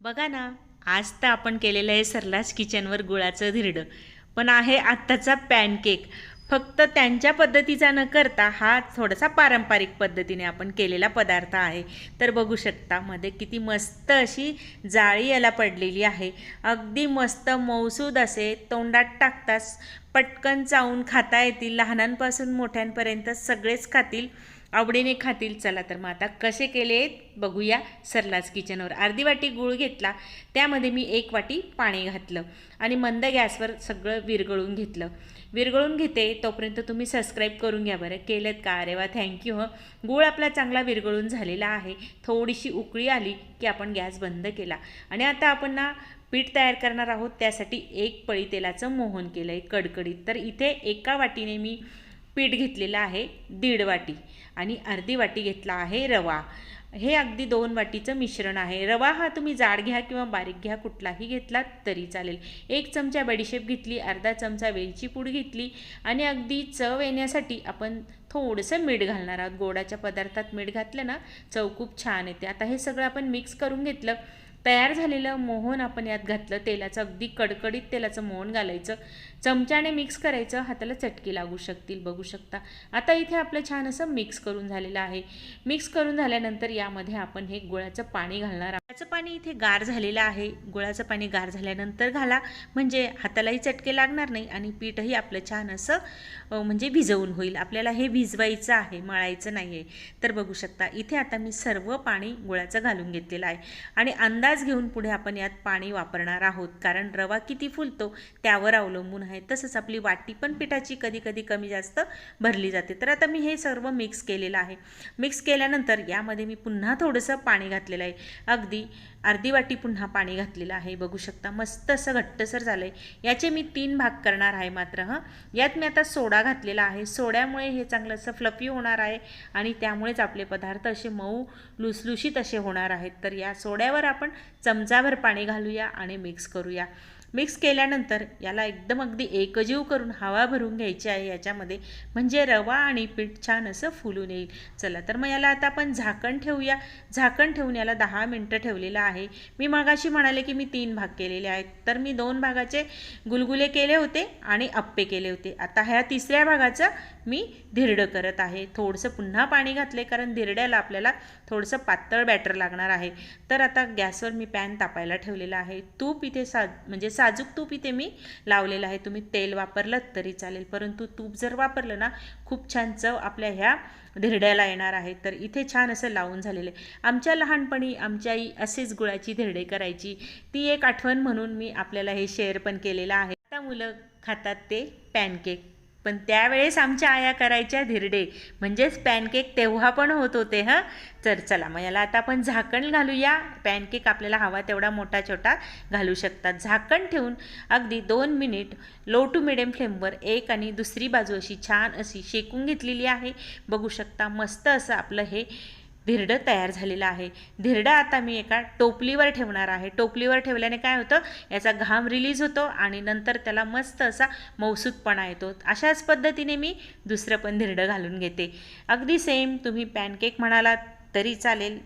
बघा ना आज तर आपण केलेलं आहे सरलास किचनवर गुळाचं धिरडं. पण आहे आत्ताचा पॅनकेक. फक्त त्यांच्या पद्धतीचा न करता हा थोडासा पारंपरिक पद्धतीने आपण केलेला पदार्थ आहे. तर बघू शकता मध्ये किती मस्त अशी जाळी याला पडलेली आहे. अगदी मस्त मौसूद असे तोंडात टाकताच पटकन चावून खाता येतील लहानांपासून मोठ्यांपर्यंत सगळेच खातील. आवडीने खातील. चला तर मग आता कसे केले बघूया सरलाज किचनवर. अर्धी वाटी गूळ घेतला. त्यामध्ये मी एक वाटी पाणी घातलं आणि मंद गॅसवर सगळं विरगळून घेतलं. विरगळून घेते तोपर्यंत तुम्ही सबस्क्राईब करून घ्या बरं. केलं का? अरे वा थँक्यू हं. गूळ आपला चांगला विरगळून झालेला आहे. थोडीशी उकळी आली की आपण गॅस बंद केला. आणि आता आपण ना पीठ तयार करणार आहोत. त्यासाठी एक पळी तेलाचं मोहन केलं आहे कडकडीत. तर इथे एका वाटीने मी पीठ घेतलेलं आहे दीड वाटी आणि अर्धी वाटी घेतला आहे रवा. हे अगदी दोन वाटीचं मिश्रण आहे. रवा हा तुम्ही जाड घ्या किंवा बारीक घ्या कुठलाही घेतला तरी चालेल. एक चमचा बडीशेप घेतली अर्धा चमचा वेलची पूड घेतली आणि अगदी चव येण्यासाठी आपण थोडंसं मीठ घालणार आहोत. गोडाच्या पदार्थात मीठ घातलं ना चव खूप छान येते. आता हे सगळं आपण मिक्स करून घेतलं. तयार झालेलं मोहन आपण यात घातलं तेलाचं अगदी कडकडीत तेलाचं मोहन घालायचं. चमच्याने मिक्स करायचं हाताला चटकी लागू शकतील बघू शकता. आता इथे आपलं छान असं मिक्स करून झालेलं आहे. मिक्स करून झाल्यानंतर यामध्ये आपण हे गुळाचं पाणी घालणार आहोत. गुळाचं पाणी इथे गार झालेलं आहे. गुळाचं पाणी गार झाल्यानंतर घाला. म्हणजे हातालाही चटके लागणार नाही आणि पीठही आपलं छान असं म्हणजे भिजवून होईल. आपल्याला हे भिजवायचं आहे मळायचं नाही आहे तर बघू शकता इथे आता मी सर्व पाणी गुळाचं घालून घेतलेलं आहे. आणि अंदाज घेऊन पुढे आपण यात पाणी वापरणार आहोत. कारण रवा किती फुलतो त्यावर अवलंबून आहे. तसंच आपली वाटी पण पिठाची कधी कधी कमी जास्त भरली जाते. तर आता मी हे सर्व मिक्स केलेलं आहे. मिक्स केल्यानंतर यामध्ये मी पुन्हा थोडंसं पाणी घातलेलं आहे. अगदी अर्धी वाटी पुन्हा पाणी घातलेलं आहे. बघू शकता मस्त असं घट्टसर झालं आहे याचे मी तीन भाग करणार आहे मात्र हं. यात मी आता सोडा घातलेला आहे. सोड्यामुळे हे चांगलं असं फ्लफी होणार आहे आणि त्यामुळेच आपले पदार्थ असे मऊ लुसलुशीत असे होणार आहेत. तर या सोड्यावर आपण चमचाभर पाणी घालूया आणि मिक्स करूया. मिक्स केल्यानंतर याला एकदम अगदी एकजीव करून हवा भरून घ्यायची आहे याच्यामध्ये. म्हणजे रवा आणि पीठ छान असं फुलून येईल. चला तर मग याला आता आपण झाकण ठेवूया. झाकण ठेवून याला दहा मिनटं ठेवलेलं आहे. मी मगाशी म्हणाले की मी तीन भाग केलेले आहेत. तर मी दोन भागाचे गुलगुले केले होते आणि अप्पे केले होते. आता ह्या तिसऱ्या भागाचं मी धिरडं करत आहे. थोडंसं पुन्हा पाणी घातले कारण धिरड्याला आपल्याला थोडंसं पातळ बॅटर लागणार आहे. तर आता गॅसवर मी पॅन तापायला ठेवलेला आहे. तूप इथे सा म्हणजे साजूक तूप इथे मी लावलेलं आहे. तुम्ही तेल वापरलं तरी चालेल. परंतु तूप जर वापरलं ना खूप छान चव आपल्या ह्या धिरड्याला येणार आहे. तर इथे छान असं लावून झालेलं आहे. आमच्या लहानपणी आमच्या आई असेच गुळाची धिरडे करायची. ती एक आठवण म्हणून मी आपल्याला हे शेअर पण केलेलं आहे. आता मुलं खातात ते पॅनकेक. पण त्यावेळेस आमच्या आया करायच्या धिरडे. म्हणजेच पॅनकेक तेव्हा पण होत होते हं? तर चला मग याला आता आपण झाकण घालूया. पॅनकेक आपल्याला हवा तेवढा मोठा छोटा घालू शकतात. झाकण ठेवून अगदी दोन मिनिट लो टू मिडियम फ्लेमवर एक आणि दुसरी बाजू अशी छान अशी शेकून घेतलेली आहे. बघू शकता मस्त असं आपलं हे धिरडं तयार झालेलं आहे. धिरडं आता मी एका टोपलीवर ठेवणार आहे. टोपलीवर ठेवल्याने काय होतं? याचा घाम रिलीज होतो आणि नंतर त्याला मस्त असा मौसूदपणा येतो. अशाच पद्धतीने मी दुसरं पण धिरडं घालून घेते. अगदी सेम तुम्ही पॅनकेक म्हणालात तरी चालेल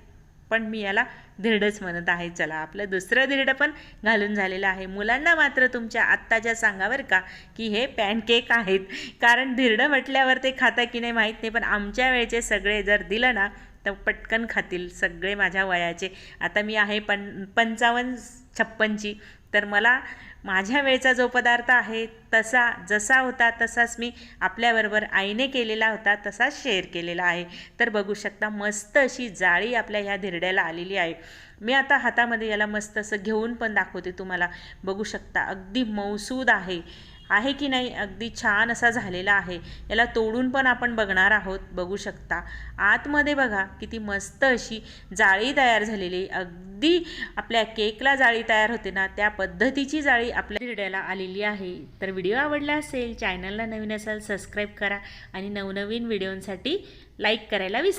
पण मी याला धिरडंच म्हणत आहे. चला आपलं दुसरं धिरडं पण घालून झालेलं आहे. मुलांना मात्र तुमच्या आत्ताच्या सांगावर का? की हे पॅनकेक आहेत. कारण धिरडं म्हटल्यावर ते खाता की नाही माहीत नाही पण आमच्या वेळेचे सगळे जर दिलं ना तर पटकन खातील सगळे माझ्या वयाचे. आता मी आहे पण पंचावन्न छप्पनची. तर मला माझ्या वेळचा जो पदार्थ आहे तसा जसा होता तसाच मी आपल्याबरोबर आईने केलेला होता तसाच शेअर केलेला आहे. तर बघू शकता मस्त अशी जाळी आपल्या ह्या धिरड्याला आलेली आहे. मी आता हातामध्ये याला मस्त असं घेऊन पण दाखवते तुम्हाला. बघू शकता अगदी मौसूद आहे. आहे की नाही अगदी छान असा झालेला आहे. याला तोडून पण आपण बघणार आहोत बघू शकता. आतमध्ये बघा किती मस्त अशी जाळी तयार झालेली अगदी आपल्या केकला जाळी तयार होते ना त्या पद्धतीची जाळी आपल्या हिरड्याला आलेली आहे. तर व्हिडिओ आवडला असेल चॅनलला नवीन असाल सबस्क्राईब करा आणि नवनवीन व्हिडिओंसाठी लाईक करायला विसरा